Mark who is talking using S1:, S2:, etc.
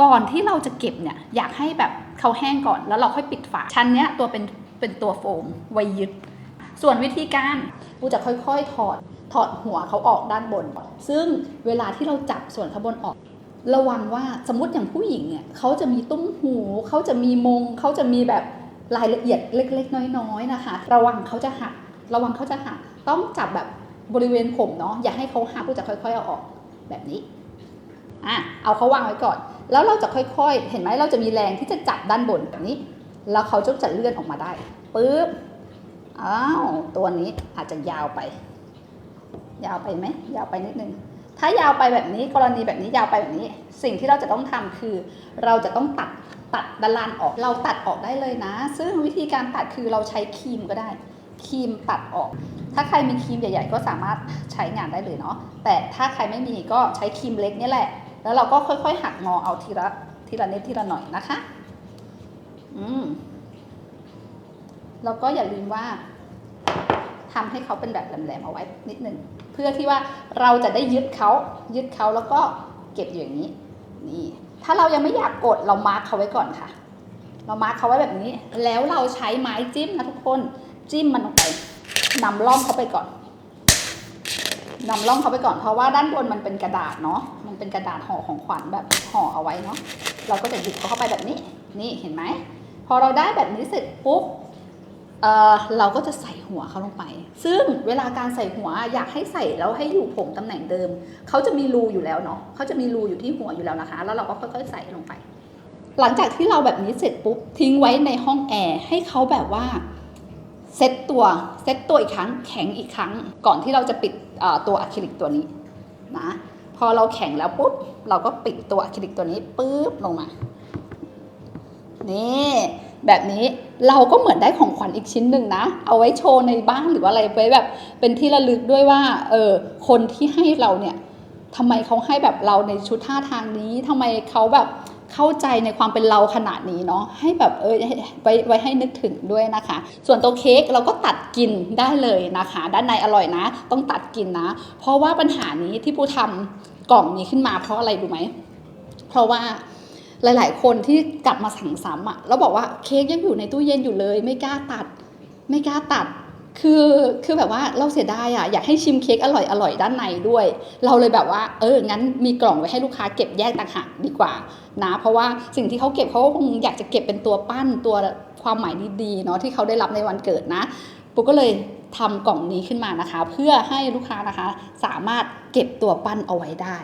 S1: ก่อนที่เราจะเก็บเนี่ยอยากให้แบบเขาแห้งก่อนแล้วเราค่อยปิดฝาชั้นเนี้ยตัวเป็นเป็นตัวโฟมไว้ยึด ส่วนวิธีการปูจะค่อยๆถอดถอดหัวเขาออกด้านบน ซึ่งเวลาที่เราจับส่วนข้างบนออกระวังว่าสมมติอย่างผู้หญิงเนี่ยเขาจะมีตุ้มหูเขาจะมีมงเขาจะมีแบบรายละเอียดเล็ก ๆ น้อยๆนะคะ ระวังเขาจะหักระวังเขาจะหักต้องจับแบบบริเวณผมเนาะอย่าให้เขาหักปูจะค่อยๆเอาออกแบบนี้อะเอาเขาวางไว้ก่อน แล้วเราจะค่อยๆ เห็นไหมเราจะมีแรงที่จะจับด้านบนแบบนี้ แล้วเขาจะจะเลื่อนออกมาได้ปึ๊บอ้าวตัวนี้อาจจะยาวไป ยาวไปไหมยาวไปนิดนึงถ้ายาวไปแบบนี้กรณีแบบนี้ยาวไปแบบนี้ สิ่งที่เราจะต้องทำคือ เราจะต้องตัดตัดด้านล่างออก เราตัดออกได้เลยนะ ซึ่งวิธีการตัดคือเราใช้ครีมก็ได้ครีมตัดออก ถ้าใครมีครีมใหญ่ ๆ ก็สามารถใช้งานได้เลยเนาะแต่ถ้าใครไม่มีก็ใช้ครีมเล็กนี่แหละ แล้วเราก็ค่อยๆ หักงอเอาทีละทีละนิดทีละหน่อยนะคะ อืมแล้วก็อย่าลืมว่าทำให้เขาเป็นแบบแหลมๆเอาไว้นิดนึงเพื่อที่ว่าเราจะได้ยึดเขายึดเขาแล้วก็เก็บอยู่อย่างนี้ นี่ ถ้าเรายังไม่อยากกดเรามาร์คเขาไว้ก่อนค่ะ เรามาร์คเขาไว้แบบนี้ แล้วเราใช้ไม้จิ้มนะทุกคนจิ้มมันลงไปนำล่องเขาไปก่อน นำล่องเขาไปก่อนเพราะว่าด้านบนมันเป็นกระดาษเนาะ มันเป็นกระดาษห่อของขวัญแบบห่อเอาไว้เนาะ เราก็จะหยิบเขาเข้าไปแบบนี้ นี่เห็นไหม พอเราได้แบบนี้เสร็จปุ๊บเออเราก็จะใส่หัวเขาลงไป ซึ่งเวลาการใส่หัวอยากให้ใส่แล้วให้อยู่ผมตำแหน่งเดิม เขาจะมีรูอยู่แล้วเนาะเขาจะมีรูอยู่ที่หัวอยู่แล้วนะคะ แล้วเราก็ค่อยๆใส่ลงไป หลังจากที่เราแบบนี้เสร็จปุ๊บทิ้งไว้ในห้องแอร์ให้เขาแบบว่า เซตตัวเซตตัวอีกครั้งแข็งอีกครั้ง ก่อนที่เราจะปิดตัวอะคริลิกตัวนี้นะพอเราแข็งแล้วปุ๊บเราก็ปิดตัวอะคริลิกตัวนี้ปุ๊บลงมานี่แบบนี้เราก็เหมือนได้ของขวัญอีกชิ้นหนึ่งนะ เอาไว้โชว์ในบ้านหรือว่าอะไรไว้แบบเป็นที่ระลึกด้วยว่าเออคนที่ให้เราเนี่ยทำไมเขาให้แบบเราในชุดท่าทางนี้ทำไมเขาแบบ เข้าใจในความเป็นเราขนาดนี้เนาะให้แบบเออไว้ไว้ให้นึกถึงด้วยนะคะ ส่วนตัวเค้กเราก็ตัดกินได้เลยนะคะ ด้านในอร่อยนะ ต้องตัดกินนะ เพราะว่าปัญหานี้ที่ปูทำกล่องนี้ขึ้นมาเพราะอะไรรู้ไหม เพราะว่าหลาย ๆ คนที่กลับมาสั่งซ้ำอะแล้วบอกว่าเค้กยังอยู่ในตู้เย็นอยู่เลย ไม่กล้าตัด ไม่กล้าตัด คือคือแบบว่าเราเสียดายอะอยากให้ชิมเค้กอร่อยอร่อยด้านในด้วย เราเลยแบบว่า เอองั้นมีกล่องไว้ให้ลูกค้าเก็บแยกต่างหากดีกว่านะ เพราะว่าสิ่งที่เขาเก็บเขาก็คงอยากจะเก็บเป็นตัวปั้นตัวความหมายดีๆเนาะที่เขาได้รับในวันเกิดนะปุ๊กก็เลยทำกล่องนี้ขึ้นมานะคะ เพื่อให้ลูกค้านะคะสามารถเก็บตัวปั้นเอาไว้ได้